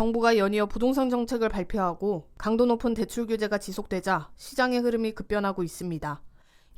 정부가 연이어 부동산 정책을 발표하고 강도 높은 대출 규제가 지속되자 시장의 흐름이 급변하고 있습니다.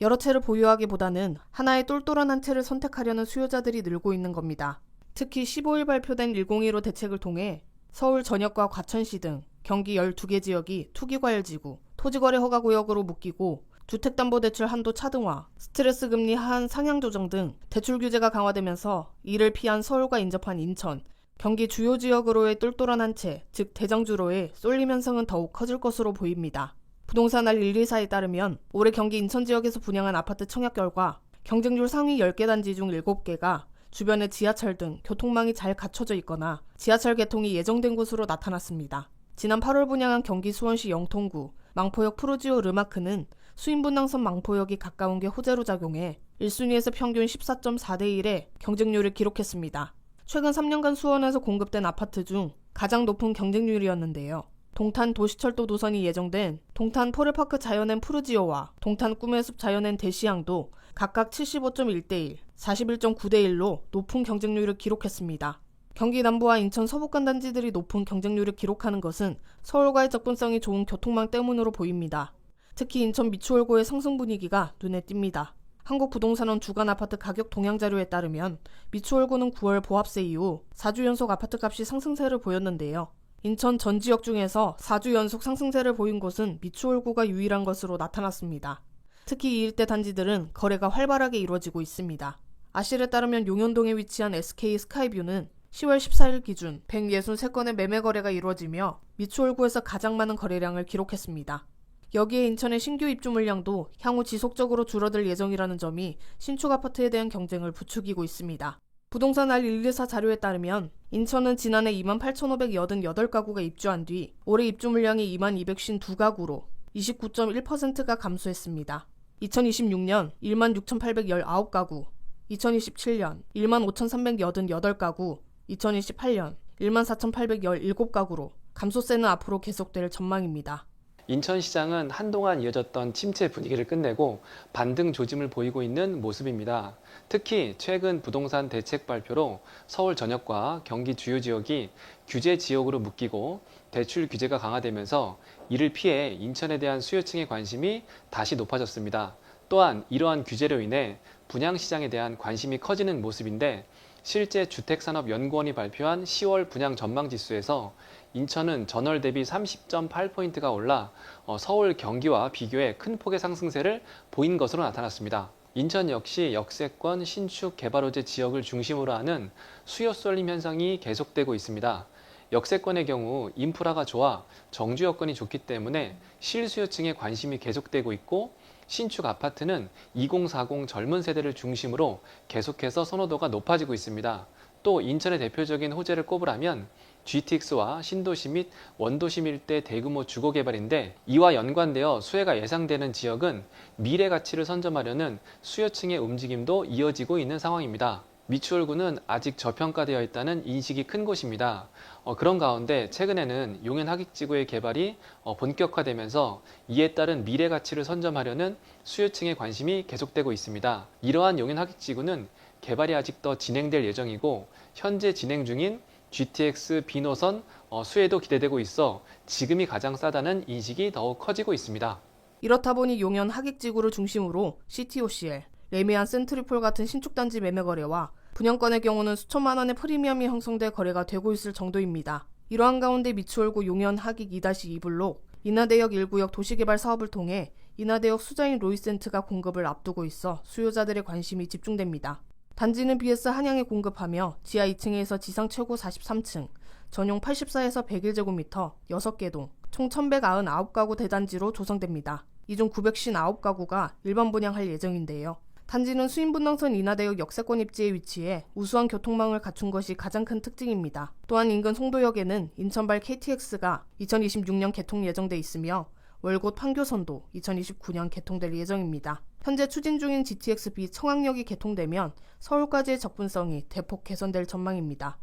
여러 채를 보유하기보다는 하나의 똘똘한 한 채를 선택하려는 수요자들이 늘고 있는 겁니다. 특히 15일 발표된 101호 대책을 통해 서울 전역과 과천시 등 경기 12개 지역이 투기과열지구, 토지거래 허가구역으로 묶이고 주택담보대출 한도 차등화, 스트레스 금리 하한 상향 조정 등 대출 규제가 강화되면서 이를 피한 서울과 인접한 인천, 경기 주요 지역으로의 똘똘한 한 채, 즉 대장주로의 쏠림 현상은 더욱 커질 것으로 보입니다. 부동산 알 124에 따르면 올해 경기 인천 지역에서 분양한 아파트 청약 결과 경쟁률 상위 10개 단지 중 7개가 주변에 지하철 등 교통망이 잘 갖춰져 있거나 지하철 개통이 예정된 곳으로 나타났습니다. 지난 8월 분양한 경기 수원시 영통구 망포역 프로지오 르마크는 수인분당선 망포역이 가까운 게 호재로 작용해 1순위에서 평균 14.4대 1의 경쟁률을 기록했습니다. 최근 3년간 수원에서 공급된 아파트 중 가장 높은 경쟁률이었는데요. 동탄 도시철도 노선이 예정된 동탄 포레파크 자연엔 푸르지오와 동탄 꿈의 숲 자연엔 대시양도 각각 75.1대1, 41.9대1로 높은 경쟁률을 기록했습니다. 경기 남부와 인천 서북간 단지들이 높은 경쟁률을 기록하는 것은 서울과의 접근성이 좋은 교통망 때문으로 보입니다. 특히 인천 미추홀고의 상승 분위기가 눈에 띕니다. 한국부동산원 주간 아파트 가격 동향 자료에 따르면 미추홀고는 9월 보합세 이후 4주 연속 아파트 값이 상승세를 보였는데요. 인천 전 지역 중에서 4주 연속 상승세를 보인 곳은 미추홀구가 유일한 것으로 나타났습니다. 특히 이 일대 단지들은 거래가 활발하게 이루어지고 있습니다. 아실에 따르면 용현동에 위치한 SK 스카이뷰는 10월 14일 기준 163건의 매매 거래가 이루어지며 미추홀구에서 가장 많은 거래량을 기록했습니다. 여기에 인천의 신규 입주 물량도 향후 지속적으로 줄어들 예정이라는 점이 신축 아파트에 대한 경쟁을 부추기고 있습니다. 부동산 알124 자료에 따르면 인천은 지난해 28,588가구가 입주한 뒤 올해 입주 물량이 2252가구로 29.1%가 감소했습니다. 2026년 16,819가구, 2027년 15,388가구, 2028년 14,817가구로 감소세는 앞으로 계속될 전망입니다. 인천시장은 한동안 이어졌던 침체 분위기를 끝내고 반등 조짐을 보이고 있는 모습입니다. 특히 최근 부동산 대책 발표로 서울 전역과 경기 주요 지역이 규제 지역으로 묶이고 대출 규제가 강화되면서 이를 피해 인천에 대한 수요층의 관심이 다시 높아졌습니다. 또한 이러한 규제로 인해 분양시장에 대한 관심이 커지는 모습인데 실제 주택산업연구원이 발표한 10월 분양 전망 지수에서 인천은 전월 대비 30.8포인트가 올라 어, 서울, 경기와 비교해 큰 폭의 상승세를 보인 것으로 나타났습니다. 인천 역시 역세권, 신축, 개발호재 지역을 중심으로 하는 수요 쏠림 현상이 계속되고 있습니다. 역세권의 경우 인프라가 좋아 정주 여건이 좋기 때문에 실수요층의 관심이 계속되고 있고 신축 아파트는 2040 젊은 세대를 중심으로 계속해서 선호도가 높아지고 있습니다. 또 인천의 대표적인 호재를 꼽으라면 GTX와 신도시 및 원도심 일대 대규모 주거 개발인데 이와 연관되어 수혜가 예상되는 지역은 미래 가치를 선점하려는 수요층의 움직임도 이어지고 있는 상황입니다. 미추홀구는 아직 저평가되어 있다는 인식이 큰 곳입니다. 어, 그런 가운데 최근에는 용현 하객지구의 개발이 어, 본격화되면서 이에 따른 미래 가치를 선점하려는 수요층의 관심이 계속되고 있습니다. 이러한 용현 하객지구는 개발이 아직 더 진행될 예정이고 현재 진행 중인 GTX B노선 어, 수혜도 기대되고 있어 지금이 가장 싸다는 인식이 더욱 커지고 있습니다. 이렇다 보니 용현 하객지구를 중심으로 CTOCL, 레미안 센트리폴 같은 신축단지 매매 거래와 분양권의 경우는 수천만 원의 프리미엄이 형성돼 거래가 되고 있을 정도입니다. 이러한 가운데 미추홀구 용현 하객 2-2블록, 인하대역 1구역 도시개발 사업을 통해 인하대역 수자인 로이센트가 공급을 앞두고 있어 수요자들의 관심이 집중됩니다. 단지는 BS 한양에 공급하며 지하 2층에서 지상 최고 43층, 전용 84에서 101제곱미터 6개 동, 총 1199가구 대단지로 조성됩니다. 이 중 959가구가 일반 분양할 예정인데요. 단지는 수인분당선 인하대역 역세권 입지에 위치해 우수한 교통망을 갖춘 것이 가장 큰 특징입니다. 또한 인근 송도역에는 인천발 KTX가 2026년 개통 예정돼 있으며 월곶 판교선도 2029년 개통될 예정입니다. 현재 추진 중인 GTX-B 청학역이 개통되면 서울까지의 접근성이 대폭 개선될 전망입니다.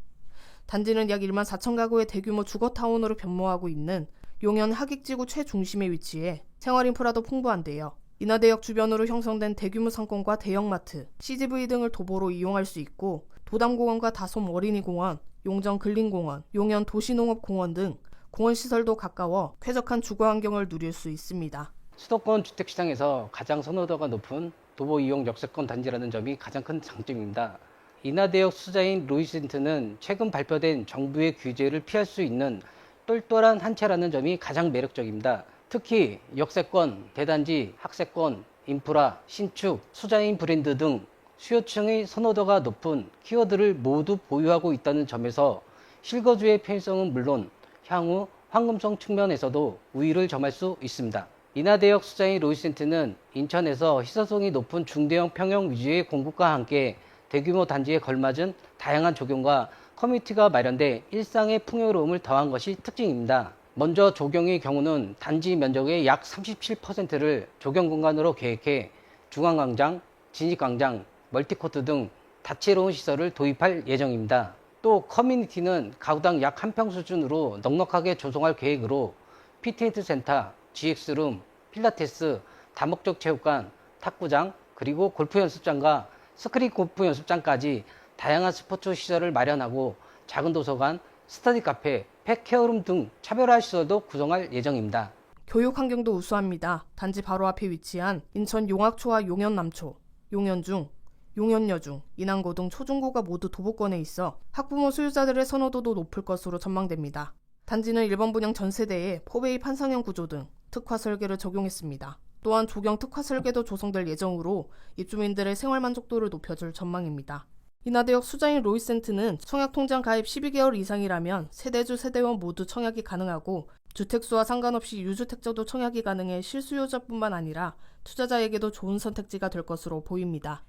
단지는 약 1만 4천 가구의 대규모 주거타운으로 변모하고 있는 용현 하객지구 최중심에 위치해 생활 인프라도 풍부한데요. 인하대역 주변으로 형성된 대규모 상권과 대형마트, CGV 등을 도보로 이용할 수 있고 도담공원과 다솜 어린이공원, 용정 근린공원, 용현 도시농업공원 등 공원 시설도 가까워 쾌적한 주거 환경을 누릴 수 있습니다. 수도권 주택 시장에서 가장 선호도가 높은 도보 이용 역세권 단지라는 점이 가장 큰 장점입니다. 인하대역 수자인 로이센트는 최근 발표된 정부의 규제를 피할 수 있는 똘똘한 한 채라는 점이 가장 매력적입니다. 특히 역세권, 대단지, 학세권, 인프라, 신축, 수자인 브랜드 등 수요층의 선호도가 높은 키워드를 모두 보유하고 있다는 점에서 실거주의 편의성은 물론 향후 황금성 측면에서도 우위를 점할 수 있습니다. 인하대역 수자인 로이센트는 인천에서 희소성이 높은 중대형 평형 위주의 공급과 함께 대규모 단지에 걸맞은 다양한 조경과 커뮤니티가 마련돼 일상의 풍요로움을 더한 것이 특징입니다. 먼저 조경의 경우는 단지 면적의 약 37%를 조경 공간으로 계획해 중앙광장, 진입광장, 멀티코트 등 다채로운 시설을 도입할 예정입니다. 또 커뮤니티는 가구당 약 한 평 수준으로 넉넉하게 조성할 계획으로 피트니스 센터, GX룸, 필라테스, 다목적 체육관, 탁구장, 그리고 골프 연습장과 스크린 골프 연습장까지 다양한 스포츠 시설을 마련하고 작은 도서관, 스터디 카페, 펫 케어룸 등 차별화 시설도 구성할 예정입니다. 교육 환경도 우수합니다. 단지 바로 앞에 위치한 인천 용학초와 용현남초, 용현중, 용현여중, 인왕고 등 초중고가 모두 도보권에 있어 학부모 수요자들의 선호도도 높을 것으로 전망됩니다. 단지는 1번 분양 전 세대에 포베이 판상형 구조 등 특화 설계를 적용했습니다. 또한 조경 특화 설계도 조성될 예정으로 입주민들의 생활 만족도를 높여줄 전망입니다. 인하대역 수자인 로이센트는 청약 통장 가입 12개월 이상이라면 세대주 세대원 모두 청약이 가능하고 주택수와 상관없이 유주택자도 청약이 가능해 실수요자뿐만 아니라 투자자에게도 좋은 선택지가 될 것으로 보입니다.